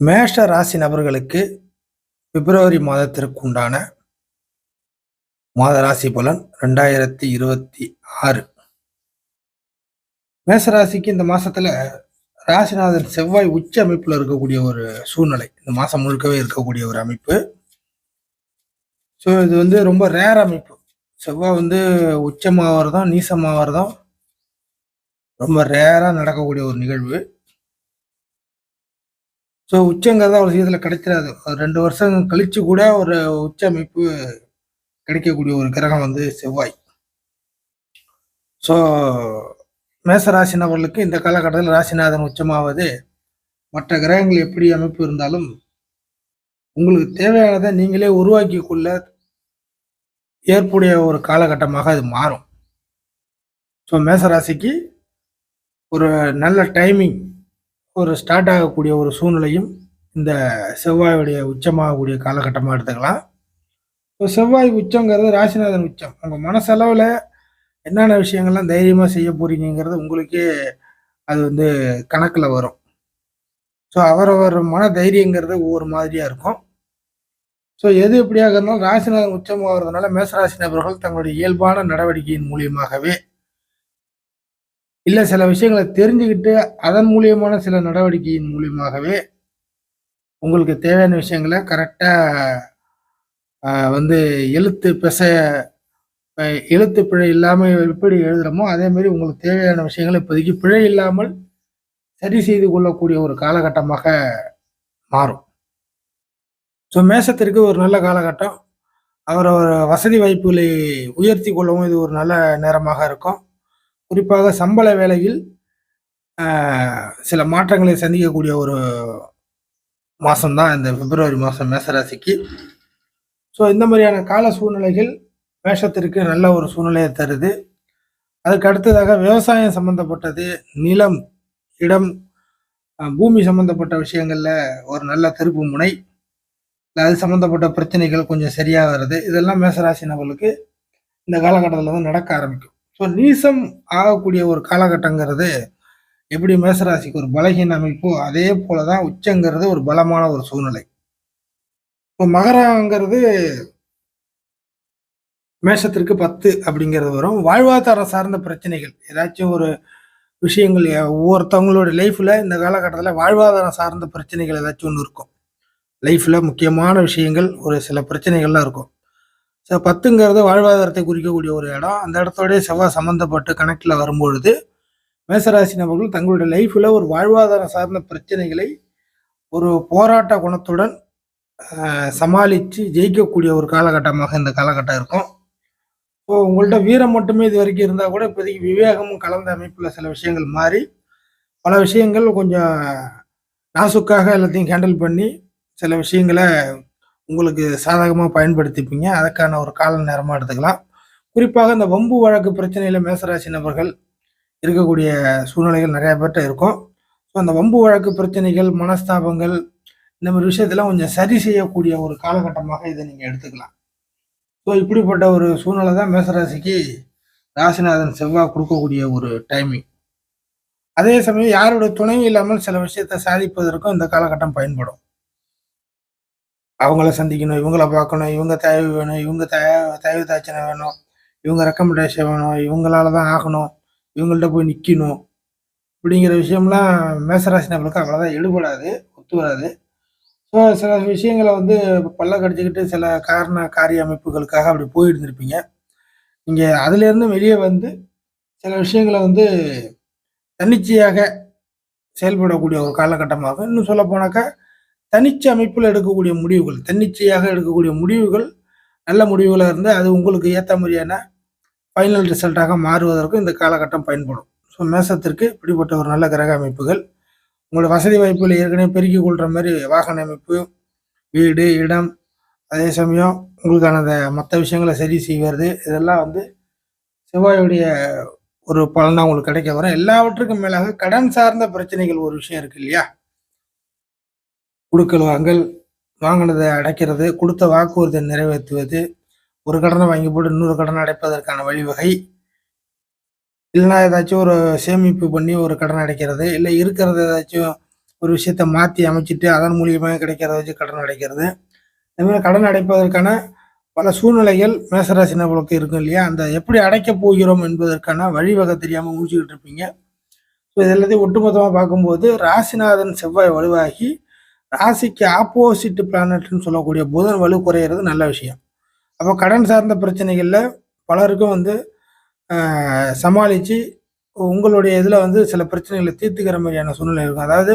மேஷ ராசி நபர்களுக்கு பிப்ரவரி மாதத்திற்கு உண்டான மாத ராசி பலன் ரெண்டாயிரத்தி இருபத்தி ஆறு. மேசராசிக்கு இந்த மாசத்துல ராசிநாதன் செவ்வாய் உச்ச அமைப்புல இருக்கக்கூடிய ஒரு சூழ்நிலை. இந்த மாசம் முழுக்கவே இருக்கக்கூடிய ஒரு அமைப்பு. ஸோ இது வந்து ரொம்ப ரேர் அமைப்பு. செவ்வாய் வந்து உச்சமாகறதும் நீசமாகறதும் ரொம்ப ரேராக நடக்கக்கூடிய ஒரு நிகழ்வு. ஸோ உச்சங்கிறது ஒரு சீதத்தில் கிடைச்சிடாது. ஒரு ரெண்டு வருஷம் கழிச்சு கூட ஒரு உச்ச அமைப்பு கிடைக்கக்கூடிய ஒரு கிரகம் வந்து செவ்வாய். ஸோ மேச ராசி நபர்களுக்கு இந்த காலகட்டத்தில் ராசிநாதன் உச்சமாவது. மற்ற கிரகங்கள் எப்படி அமைப்பு இருந்தாலும் உங்களுக்கு தேவையானதை நீங்களே உருவாக்கி கொள்ள ஏற்புடைய ஒரு காலகட்டமாக அது மாறும். ஸோ மேசராசிக்கு ஒரு நல்ல டைமிங் ஒரு ஸ்டார்ட் ஆகக்கூடிய ஒரு சூழ்நிலையும் இந்த செவ்வாயுடைய உச்சமாகக்கூடிய காலகட்டமாக எடுத்துக்கலாம். இப்போ செவ்வாய் உச்சங்கிறது ராசிநாதன் உச்சம். உங்கள் மனசளவில் என்னென்ன விஷயங்கள்லாம் தைரியமாக செய்ய போகிறீங்கிறது உங்களுக்கே அது வந்து கணக்கில் வரும். ஸோ அவரவர் மன தைரியங்கிறது ஒவ்வொரு மாதிரியாக இருக்கும். ஸோ எது எப்படியாக இருந்தாலும் ராசிநாதன் உச்சமாகிறதுனால மேசராசி நபர்கள் தங்களுடைய இயல்பான நடவடிக்கையின் மூலியமாகவே இல்லை சில விஷயங்களை தெரிஞ்சுக்கிட்டு அதன் மூலியமான சில நடவடிக்கையின் மூலியமாகவே உங்களுக்கு தேவையான விஷயங்களை கரெக்டாக வந்து எழுத்து பெச எழுத்து பிழை இல்லாமல் எப்படி எழுதுகிறோமோ அதேமாரி உங்களுக்கு தேவையான விஷயங்களை இப்போதைக்கு பிழை இல்லாமல் சரி செய்து கொள்ளக்கூடிய ஒரு காலகட்டமாக மாறும். ஸோ மேசத்திற்கு ஒரு நல்ல காலகட்டம். அவரோட வசதி வாய்ப்புகளை உயர்த்தி கொள்ளவும் இது ஒரு நல்ல நேரமாக இருக்கும். குறிப்பாக சம்பள வேலையில் சில மாற்றங்களை சந்திக்கக்கூடிய ஒரு மாதம்தான் இந்த பிப்ரவரி மாதம் மேசராசிக்கு. ஸோ இந்த மாதிரியான கால சூழ்நிலைகள் மேஷத்திற்கு நல்ல ஒரு சூழ்நிலையை தருது. அதுக்கு அடுத்ததாக விவசாயம் சம்பந்தப்பட்டது நிலம் இடம் பூமி சம்பந்தப்பட்ட விஷயங்களில் ஒரு நல்ல திருப்பு முனை. அது சம்மந்தப்பட்ட பிரச்சனைகள் கொஞ்சம் சரியாக வருது. இதெல்லாம் மேசராசி நபர்களுக்கு இந்த காலகட்டத்தில் தான் நடக்க ஆரம்பிக்கும். ஸோ நீசம் ஆகக்கூடிய ஒரு காலகட்டங்கிறது எப்படி மேசராசிக்கு ஒரு பலகீன அமைப்போ அதே போல தான் உச்சங்கிறது ஒரு பலமான ஒரு சூழ்நிலை. இப்போ மகரங்கிறது மேஷத்திற்கு பத்து அப்படிங்கிறது வரும். வாழ்வாதாரம் சார்ந்த பிரச்சனைகள். ஏதாச்சும் ஒரு விஷயங்கள் ஒவ்வொருத்தவங்களோட லைஃப்பில் இந்த காலகட்டத்தில் வாழ்வாதாரம் சார்ந்த பிரச்சனைகள் ஏதாச்சும் ஒன்று இருக்கும். லைஃப்பில் முக்கியமான விஷயங்கள் ஒரு சில பிரச்சனைகள்லாம் இருக்கும். ஸோ பத்துங்கிறது வாழ்வாதாரத்தை குறிக்கக்கூடிய ஒரு இடம். அந்த இடத்தோடய செவ்வாய் சம்மந்தப்பட்டு கணக்கில் வரும்பொழுது மேசராசி நபர்கள் தங்களுடைய லைஃப்பில் ஒரு வாழ்வாதாரம் சார்ந்த பிரச்சனைகளை ஒரு போராட்ட குணத்துடன் சமாளித்து ஜெயிக்கக்கூடிய ஒரு காலகட்டமாக இந்த காலகட்டம் இருக்கும். ஸோ உங்கள்கிட்ட வீரம் மட்டுமே இது வரைக்கும் இருந்தால் கூட இப்போதைக்கு விவேகமும் கலந்த அமைப்பில் சில விஷயங்கள் மாறி பல விஷயங்கள் கொஞ்சம் நாசுக்காக எல்லாத்தையும் ஹேண்டில் பண்ணி சில விஷயங்களை உங்களுக்கு சாதகமாக பயன்படுத்திப்பீங்க. அதற்கான ஒரு கால நேரமாக எடுத்துக்கலாம். குறிப்பாக இந்த வம்பு வழக்கு பிரச்சனையில் மேசராசி நபர்கள் இருக்கக்கூடிய சூழ்நிலைகள் நிறையா பேர்கிட்ட இருக்கும். ஸோ அந்த வம்பு வழக்கு பிரச்சனைகள் மனஸ்தாபங்கள் இந்த மாதிரி விஷயத்தெல்லாம் கொஞ்சம் சரி செய்யக்கூடிய ஒரு காலகட்டமாக இதை நீங்கள் எடுத்துக்கலாம். ஸோ இப்படிப்பட்ட ஒரு சூழ்நிலை தான் மேசராசிக்கு ராசிநாதன் செவ்வாய் கொடுக்கக்கூடிய ஒரு டைமிங் அதே சமயம் யாரோட துணையும் இல்லாமல் சில விஷயத்தை சாதிப்பதற்கும் இந்த காலகட்டம் பயன்படும். அவங்கள சந்திக்கணும் இவங்கள பார்க்கணும் இவங்க தயவு வேணும் இவங்க தய தயவு தாச்சனை வேணும் இவங்க ரெக்கமெண்டேஷன் வேணும் இவங்களால தான் ஆகணும் இவங்கள்ட்ட போய் நிற்கணும் அப்படிங்கிற விஷயம்லாம் மேசராசி நபருக்கு அவ்வளோதான் எடுபடாது ஒத்து வராது ஸோ சில விஷயங்களை வந்து பல்ல கடிச்சிக்கிட்டு சில காரண காரிய அமைப்புகளுக்காக அப்படி போயிருந்துருப்பீங்க. நீங்கள் அதுலேருந்து வெளியே வந்து சில விஷயங்களை வந்து தன்னிச்சையாக செயல்படக்கூடிய ஒரு காலகட்டமாகும். இன்னும் சொல்ல போனாக்கா தனிச்ச அமைப்பில் எடுக்கக்கூடிய முடிவுகள் தன்னிச்சையாக எடுக்கக்கூடிய முடிவுகள் நல்ல முடிவுகளாக இருந்து அது உங்களுக்கு ஏற்ற மாதிரியான ஃபைனல் ரிசல்ட்டாக மாறுவதற்கும் இந்த காலகட்டம் பயன்படும். ஸோ மேசத்திற்கு இப்படிப்பட்ட ஒரு நல்ல கிரக அமைப்புகள் உங்களோட வசதி வாய்ப்புகள் ஏற்கனவே பெருக்கிக் கொள்கிற மாதிரி வாகன அமைப்பு வீடு இடம் அதே சமயம் உங்களுக்கான அந்த மற்ற விஷயங்களை சரி செய்வது இதெல்லாம் வந்து செவ்வாயுடைய ஒரு பலனாக உங்களுக்கு கிடைக்க வரும். எல்லாவற்றுக்கும் மேலாக கடன் சார்ந்த பிரச்சனைகள் ஒரு விஷயம் இருக்கு இல்லையா? கொடுக்கல் வாங்கல் வாங்கினதை அடைக்கிறது கொடுத்த வாக்குறுதியை நிறைவேற்றுவது ஒரு கடனை வாங்கி போட்டு இன்னொரு கடனை அடைப்பதற்கான வழிவகை. இல்லைன்னா ஏதாச்சும் ஒரு சேமிப்பு பண்ணி ஒரு கடன் அடைக்கிறது இல்லை இருக்கிறத ஏதாச்சும் ஒரு விஷயத்த மாற்றி அமைச்சிட்டு அதன் மூலியமாக கிடைக்கிறத வச்சு கடன் அடைக்கிறது. இந்த மாதிரி கடன் அடைப்பதற்கான பல சூழ்நிலைகள் மேசராசி நபர்களுக்கு இருக்கும் இல்லையா? அந்த எப்படி அடைக்கப் போகிறோம் என்பதற்கான வழிவகை தெரியாமல் முடிச்சுக்கிட்டு இருப்பீங்க. ஸோ இது எல்லாத்தையும் ஒட்டுமொத்தமாக பார்க்கும்போது ராசிநாதன் செவ்வாய் வலுவாகி ராசிக்கு ஆப்போசிட் பிளானட்னு சொல்லக்கூடிய புதன் வலு குறையிறது நல்ல விஷயம். அப்போ கடன் சார்ந்த பிரச்சனைகளில் பலருக்கும் வந்து சமாளித்து உங்களுடைய இதில் வந்து சில பிரச்சனைகளை தீர்த்துக்கிற மாதிரியான சூழ்நிலை இருக்கும். அதாவது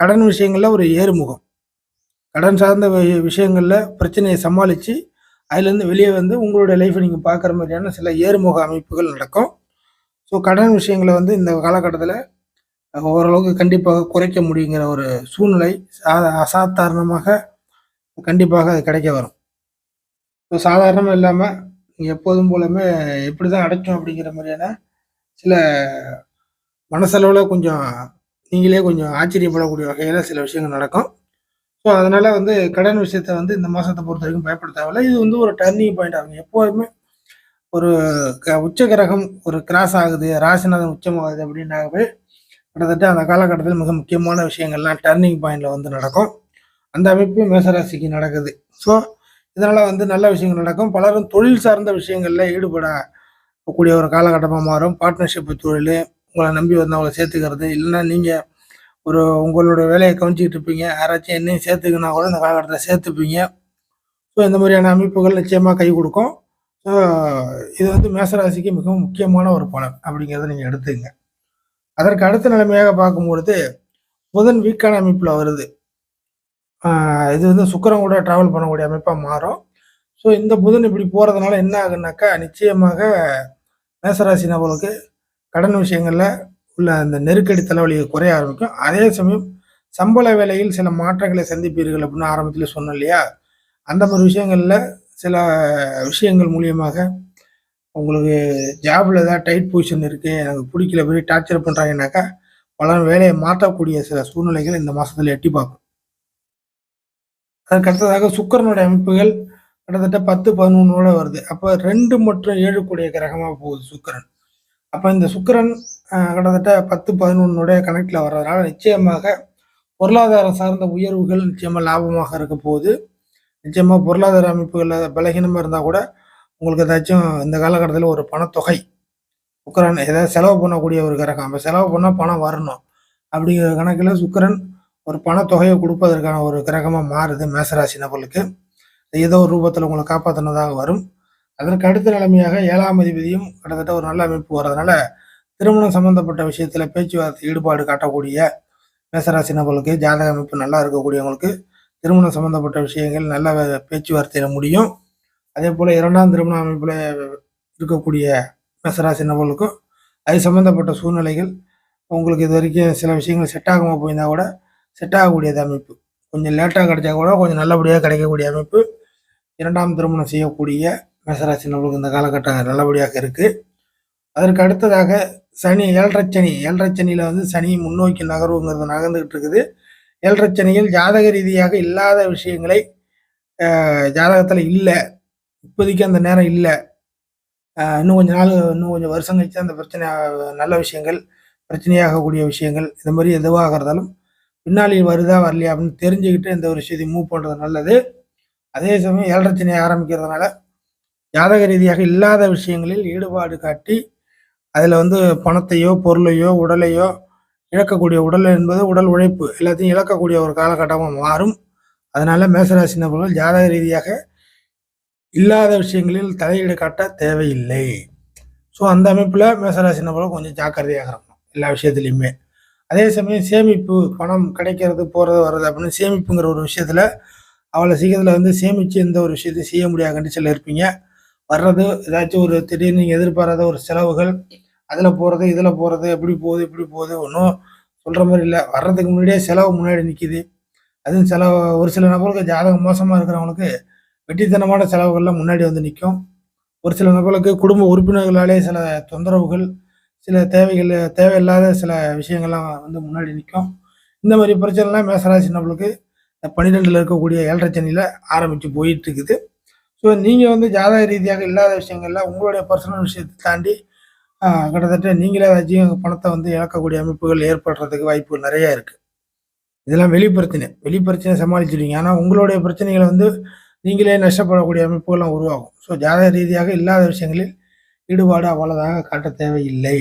கடன் விஷயங்களில் ஒரு ஏறுமுகம். கடன் சார்ந்த விஷயங்களில் பிரச்சனையை சமாளித்து அதுலேருந்து வெளியே வந்து உங்களுடைய லைஃப்பை நீங்கள் பார்க்குற மாதிரியான சில ஏறுமுக அமைப்புகள் நடக்கும். ஸோ கடன் விஷயங்களை வந்து இந்த காலகட்டத்தில் ஓரளவுக்கு கண்டிப்பாக குறைக்க முடியுங்கிற ஒரு சூழ்நிலை சா அசாதாரணமாக கண்டிப்பாக அது கிடைக்க வரும். ஸோ சாதாரணமாக இல்லாமல் நீங்கள் எப்போதும் போலமே எப்படி தான் அடைக்கும் அப்படிங்கிற மாதிரியான சில மனசளவில் கொஞ்சம் நீங்களே கொஞ்சம் ஆச்சரியப்படக்கூடிய வகையில் சில விஷயங்கள் நடக்கும். ஸோ அதனால் வந்து கடன் விஷயத்த வந்து இந்த மாதத்தை பொறுத்த வரைக்கும் பயப்பட இது வந்து ஒரு டர்னிங் பாயிண்ட் ஆகும் எப்போதுமே ஒரு க உச்ச கிரகம் ஒரு கிராஸ் ஆகுது ராசிநாதன் உச்சமாகுது அப்படின்னாகவே கிட்டத்தட்ட அந்த காலகட்டத்தில் மிக முக்கியமான விஷயங்கள்லாம் டர்னிங் பாயிண்டில் வந்து நடக்கும். அந்த அமைப்பு மேசராசிக்கு நடக்குது. ஸோ இதனால் வந்து நல்ல விஷயங்கள் நடக்கும். பலரும் தொழில் சார்ந்த விஷயங்களில் ஈடுபடக்கூடிய ஒரு காலகட்டமாக மாறும். பார்ட்னர்ஷிப் தொழில் உங்களை நம்பி வந்தவங்களை சேர்த்துக்கிறது. இல்லைன்னா நீங்கள் ஒரு உங்களோட வேலையை கவனிச்சிக்கிட்டு இருப்பீங்க. யாராச்சும் என்னையும் சேர்த்துக்கினா கூட இந்த காலகட்டத்தில் சேர்த்துப்பீங்க. ஸோ இந்த மாதிரியான அமைப்புகள் நிச்சயமாக கை கொடுக்கும். ஸோ இது வந்து மேசராசிக்கு மிகவும் முக்கியமான ஒரு பலன் அப்படிங்கிறத நீங்கள் எடுத்துங்க அதற்கு அடுத்த நிலைமையாக பார்க்கும்பொழுது புதன் வீக்கான அமைப்பில் வருது. இது வந்து சுக்கரம் கூட ட்ராவல் பண்ணக்கூடிய அமைப்பாக மாறும். ஸோ இந்த புதன் இப்படி போகிறதுனால என்ன ஆகுனாக்கா நிச்சயமாக மேசராசி நபர்களுக்கு கடன் விஷயங்களில் உள்ள அந்த நெருக்கடி தலைவலியை குறைய ஆரம்பிக்கும். அதே சமயம் சம்பள வேலையில் சில மாற்றங்களை சந்திப்பீர்கள் அப்படின்னு ஆரம்பத்தில் சொன்னோம் இல்லையா? அந்த மாதிரி விஷயங்களில் சில விஷயங்கள் மூலியமாக உங்களுக்கு ஜாபில் ஏதாவது டைட் பொசிஷன் இருக்குது எனக்கு பிடிக்கல போய் டார்ச்சர் பண்ணுறாங்கனாக்கா பல வேலையை மாற்றக்கூடிய சில சூழ்நிலைகள் இந்த மாதத்தில் எட்டி பார்க்கும். அதுக்கு அடுத்ததாக சுக்கரனுடைய அமைப்புகள் கிட்டத்தட்ட பத்து பதினொன்னோட வருது. அப்போ ரெண்டு மற்றும் ஏழு கூடிய கிரகமாக போகுது சுக்கரன். அப்போ இந்த சுக்கரன் கிட்டத்தட்ட பத்து பதினொன்னுடைய கணக்கில் வர்றதுனால நிச்சயமாக பொருளாதாரம் சார்ந்த உயர்வுகள் நிச்சயமாக லாபமாக இருக்க போகுது. நிச்சயமாக பொருளாதார அமைப்புகளில் பலகீனமாக இருந்தால் கூட உங்களுக்கு ஏதாச்சும் இந்த காலகட்டத்தில் ஒரு பணத்தொகை சுக்கரன் ஏதாவது செலவு பண்ணக்கூடிய ஒரு கிரகம் அப்போ செலவு பண்ணால் பணம் வரணும். அப்படிங்கிற கணக்கில் சுக்கரன் ஒரு பணத்தொகையை கொடுப்பதற்கான ஒரு கிரகமாக மாறுது மேசராசி நபர்களுக்கு. ஏதோ ஒரு ரூபத்தில் உங்களை காப்பாற்றினதாக வரும். அதற்கு அடுத்த நிலைமையாக ஏழாம் அதிபதியும் கிட்டத்தட்ட ஒரு நல்ல அமைப்பு வர்றதுனால திருமணம் சம்பந்தப்பட்ட விஷயத்தில் பேச்சுவார்த்தை ஈடுபாடு காட்டக்கூடிய மேசராசி நபர்களுக்கு ஜாதக அமைப்பு நல்லா இருக்கக்கூடியவங்களுக்கு திருமணம் சம்பந்தப்பட்ட விஷயங்கள் நல்ல பேச்சுவார்த்தையில் முடியும். அதே போல் இரண்டாம் திருமண அமைப்பில் இருக்கக்கூடிய மேசராசி நபர்களுக்கும் அது சம்பந்தப்பட்ட சூழ்நிலைகள் உங்களுக்கு இது வரைக்கும் சில விஷயங்கள் செட் ஆகாமல் போயிருந்தால் கூட செட் ஆகக்கூடியது அமைப்பு. கொஞ்சம் லேட்டாக கிடைச்சா கூட கொஞ்சம் நல்லபடியாக கிடைக்கக்கூடிய அமைப்பு. இரண்டாம் திருமணம் செய்யக்கூடிய மேசராசி நபர்களுக்கு இந்த காலகட்டம் நல்லபடியாக இருக்குது அதற்கு அடுத்ததாக சனி ஏழரை சனி. ஏழரை சனியில் வந்து சனி முன்னோக்கி நகர்வுங்கிறது நகர்ந்துக்கிட்டு இருக்குது. ஏழரை சனியில் ஜாதக ரீதியாக இல்லாத விஷயங்களை ஜாதகத்தில் இல்லை. இப்போதைக்கு அந்த நேரம் இல்லை. இன்னும் கொஞ்சம் நாள் இன்னும் கொஞ்சம் வருஷம் கழிச்சு அந்த பிரச்சனை நல்ல விஷயங்கள் பிரச்சனையாகக்கூடிய விஷயங்கள் இந்த மாதிரி எதுவாக இருந்தாலும் பின்னாளில் வருதா வரலையா அப்படின்னு தெரிஞ்சுக்கிட்டு இந்த ஒரு விஷயத்தை மூவ் பண்ணுறது நல்லது. அதே சமயம் ஏழரை ஆரம்பிக்கிறதுனால ஜாதக ரீதியாக இல்லாத விஷயங்களில் ஈடுபாடு காட்டி அதில் வந்து பணத்தையோ பொருளையோ உடலையோ இழக்கக்கூடிய உடல் என்பது உடல் உழைப்பு. எல்லாத்தையும் இழக்கக்கூடிய ஒரு காலகட்டமாக மாறும். அதனால மேசராசி நபர்கள் ஜாதக ரீதியாக இல்லாத விஷயங்களில் தலையீடு காட்ட தேவையில்லை. ஸோ அந்த அமைப்பில் மேசராசி நபர்கள் கொஞ்சம் ஜாக்கிரதையாக இருக்கணும் எல்லா விஷயத்துலையுமே. அதே சமயம் சேமிப்பு பணம் கிடைக்கிறது போகிறது வர்றது அப்படின்னு சேமிப்புங்கிற ஒரு விஷயத்தில் அவ்வளோ சீக்கிரத்தில் வந்து சேமித்து எந்த ஒரு விஷயத்தையும் செய்ய முடியாத கண்டிஷனில் இருப்பீங்க. வர்றது ஏதாச்சும் ஒரு திடீர்னு நீங்கள் எதிர்பாராத ஒரு செலவுகள் அதில் போகிறது இதில் போகிறது எப்படி போகுது எப்படி போகுது ஒன்றும் சொல்கிற மாதிரி இல்லை. வர்றதுக்கு முன்னாடியே செலவு முன்னாடி நிற்கிது அதுவும் செலவு ஒரு சில நபர்களுக்கு ஜாதகம் மோசமாக இருக்கிறவங்களுக்கு வெட்டித்தனமான செலவுகள்லாம் முன்னாடி வந்து நிற்கும் ஒரு சில நபர்களுக்கு குடும்ப உறுப்பினர்களாலே சில தொந்தரவுகள் சில தேவைகள் தேவையில்லாத சில விஷயங்கள்லாம் வந்து முன்னாடி நிற்கும் இந்த மாதிரி பிரச்சனைலாம் மேசராசி நபர்களுக்கு பன்னிரெண்டில் இருக்கக்கூடிய ஏழரை சனியில் ஆரம்பித்து போயிட்டு இருக்குது ஸோ நீங்கள் வந்து ஜாதக ரீதியாக இல்லாத விஷயங்களில் உங்களுடைய பர்சனல் விஷயத்தை தாண்டி கிட்டத்தட்ட நீங்களே ஏதாச்சும் பணத்தை வந்து இழக்கக்கூடிய அமைப்புகள் ஏற்படுறதுக்கு வாய்ப்புகள் நிறையா இருக்குது இதெல்லாம் வெளி பிரச்சனை. வெளி பிரச்சனை சமாளிச்சிடுவீங்க. ஆனால் உங்களுடைய பிரச்சனைகளை வந்து நீங்களே நஷ்டப்படக்கூடிய அமைப்புகள்லாம் உருவாகும். ஸோ ஜாதக ரீதியாக இல்லாத விஷயங்களில் ஈடுபாடு அவ்வளோதாக காட்ட தேவையில்லை.